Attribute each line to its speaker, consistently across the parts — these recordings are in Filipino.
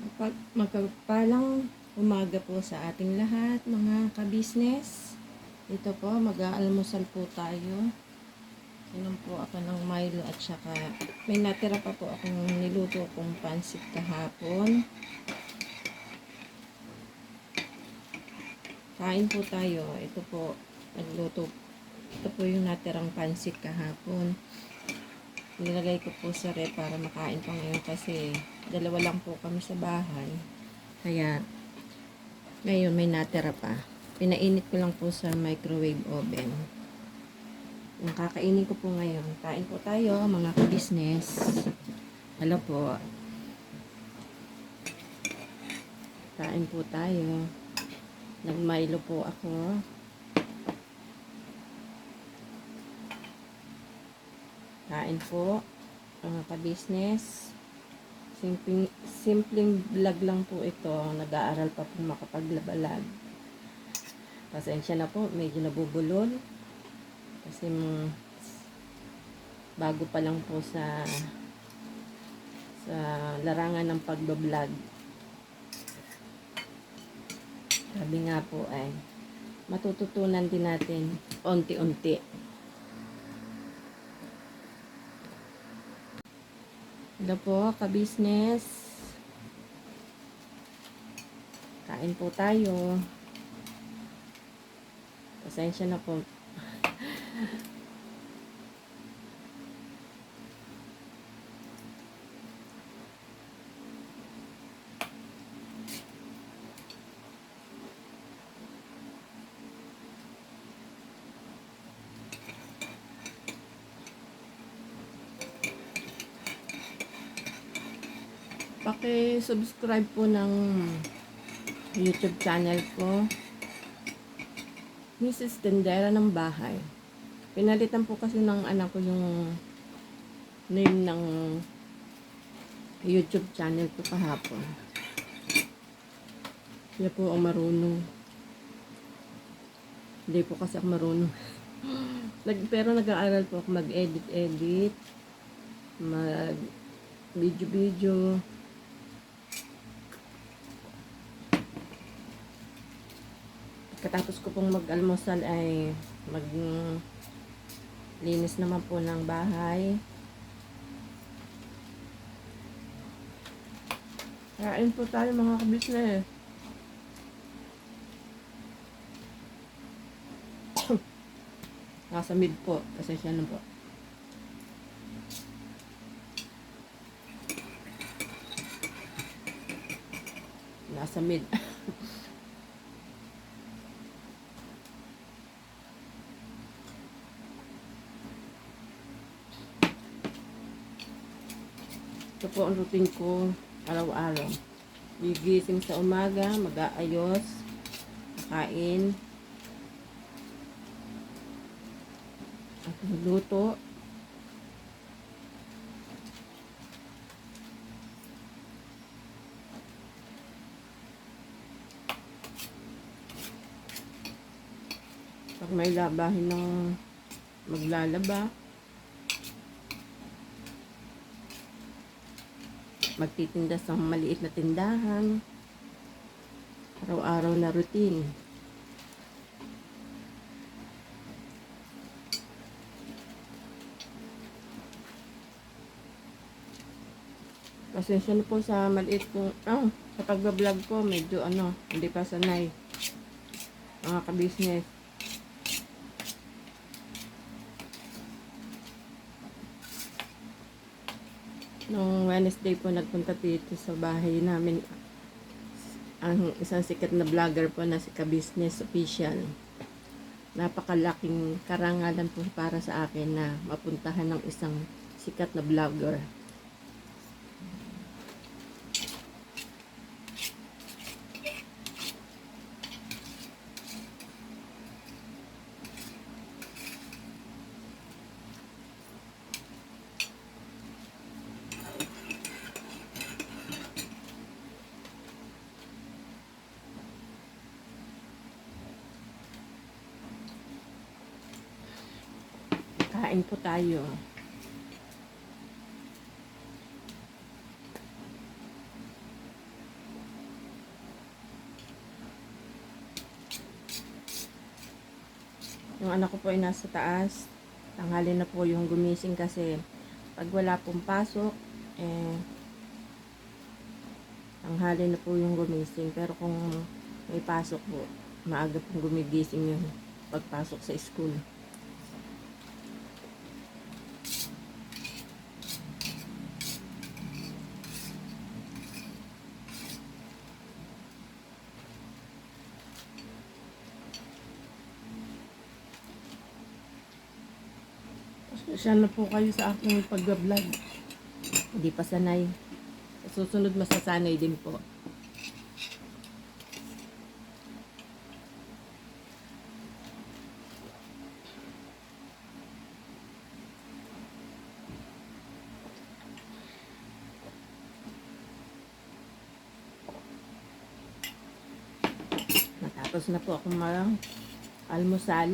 Speaker 1: Magpa- Magpapalang umaga po sa ating lahat, mga kabisnes. Ito po, mag-aalmusal po tayo. Inom po ako ng Milo at saka may natira pa po akong niluto kong pansit kahapon. Kain po tayo. Ito po, nagluto. Ito po yung natirang pansit kahapon. Nilagay ko po sa rep para makain pa ngayon kasi dalawa lang po kami sa bahay. Kaya, ngayon may natira pa. Pinainit ko lang po sa microwave oven. Nakakainin ko po ngayon. Kain po tayo, mga ka-business. Hello po. Kain po tayo. Nag-Milo po ako. Kain po, mga ka-business. Simpleng, simpleng vlog lang po ito. Nag-aaral pa po makapaglabalag. Pasensya na po, medyo nabubulol. Kasi bago pa lang po sa sa larangan ng pagbablog. Sabi nga po ay matututunan din natin onti-unti. Hello po, ka-business. Kain po tayo. Pasensya na po. Paki-subscribe po ng YouTube channel ko. Mrs. Tendera ng Bahay. Pinalitan po kasi ng anak ko yung name ng YouTube channel ko kahapon. Siya po ang marunong. Hindi po kasi ako marunong. Nag, pero nag-aaral po ako mag-edit-edit, mag Katapos ko pong mag-almusal ay mag linis naman po ng bahay. Kain po tayo mga kabisnes. Nasa mid po. Pasensya na po. Nasa mid. Ito po ang routine ko araw-araw. Gigising sa umaga, mag-aayos, kakain, at luto. Pag may labahin ng maglalaba, magtitinda sa maliit na tindahan. Araw-araw na routine. Pasensya na po sa maliit ko. Oh, sa pagbablog ko, medyo ano, hindi pa sanay. Mga kabisnes. Nung Wednesday po nagpunta dito sa bahay namin ang isang sikat na vlogger po na si Ka-Business Official. Napakalaking karangalan po para sa akin na mapuntahan ng isang sikat na vlogger. Kain po tayo. Yung anak ko po ay nasa taas. Tanghali na po yung gumising kasi pag wala pong pasok, eh, tanghali na po yung gumising. Pero kung may pasok po, maaga pong gumigising yung pagpasok sa school. Siya na po kayo sa aking pag-vlog. Hindi pa sanay. Sa susunod masasanay din po. Natapos na po akong mag almusal.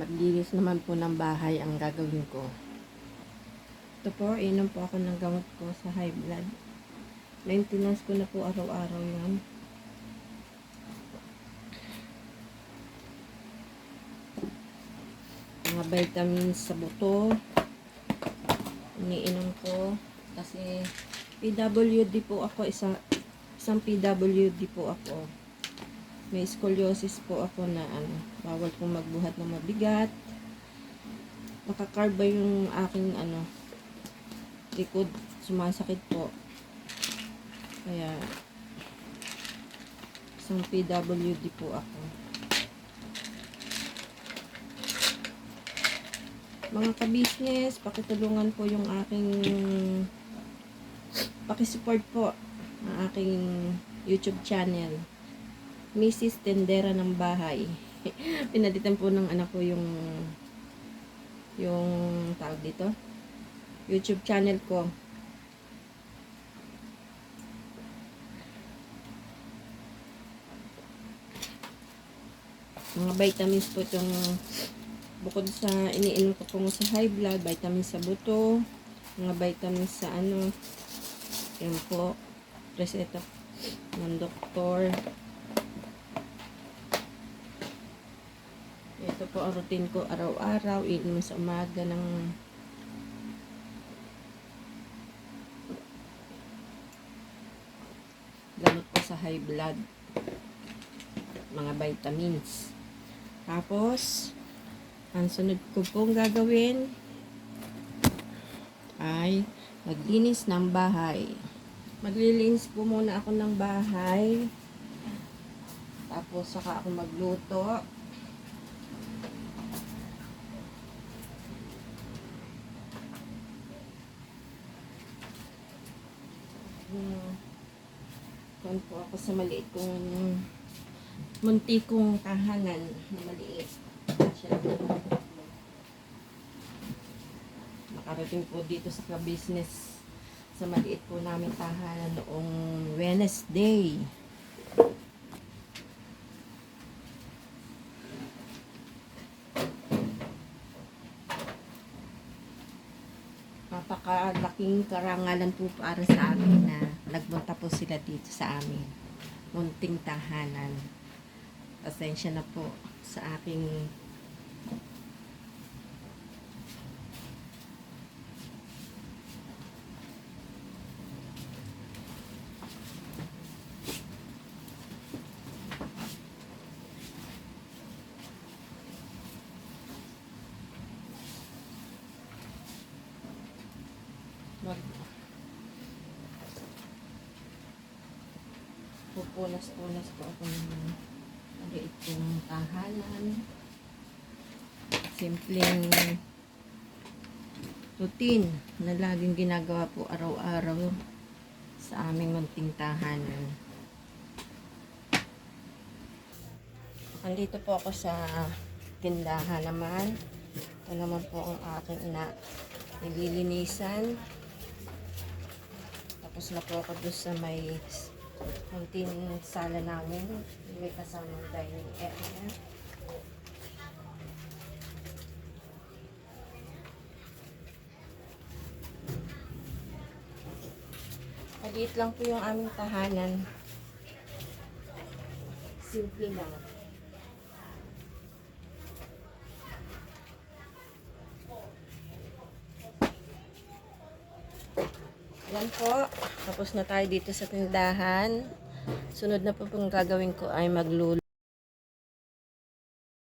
Speaker 1: Maglinis naman po ng bahay ang gagawin ko. Ito po, inom po ako ng gamot ko sa high blood. Maintenance ko na po araw-araw yan. Mga vitamins sa buto. Iniinom ko. Kasi PWD po ako. Isang, isang PWD po ako may scoliosis po ako na ano, bawal kong magbuhat ng mabigat. Nakakarba yung aking ano, likod, sumasakit po. Kaya, isang PWD po ako. Mga ka-business, pakitulungan po yung aking pakisupport po ang aking YouTube channel. Mrs. Tendera ng bahay. Pinalitan po ng anak ko yung yung tawag dito. YouTube channel ko. Mga vitamins po itong bukod sa iniinom ko po sa high blood, vitamins sa buto, mga vitamins sa ano, yan po, reseta ng doktor. Ito po ang routine ko araw-araw. Iinom sa umaga ng gamot ko sa high blood. Mga vitamins. Tapos, ang sunod ko pong gagawin ay maglinis ng bahay. Maglilinis po muna ako ng bahay. Tapos, saka ako magluto. Kuhan po ako sa maliit kong munti kong tahanan na maliit. Naman. Nakarating po dito sa ka-business sa maliit po namin tahanan noong Wednesday. Napakalaking karangalan po para sa amin na sila dito sa amin. Munting tahanan. Pasensya na po sa aking mag pupunas-punas po ako ng maliit kong tahanan. Simpleng routine na laging ginagawa po araw-araw sa aming munting tahanan. Andito po ako sa tindahan naman. Ito naman po ang aking ina nililinisan. Tapos na po ako doon sa may munting sala namin. May kasamang dining area. Maliit lang po yung aming tahanan. Simple lang. Yan po. Tapos na tayo dito sa tindahan. Sunod na po pong gagawin ko ay maglulo.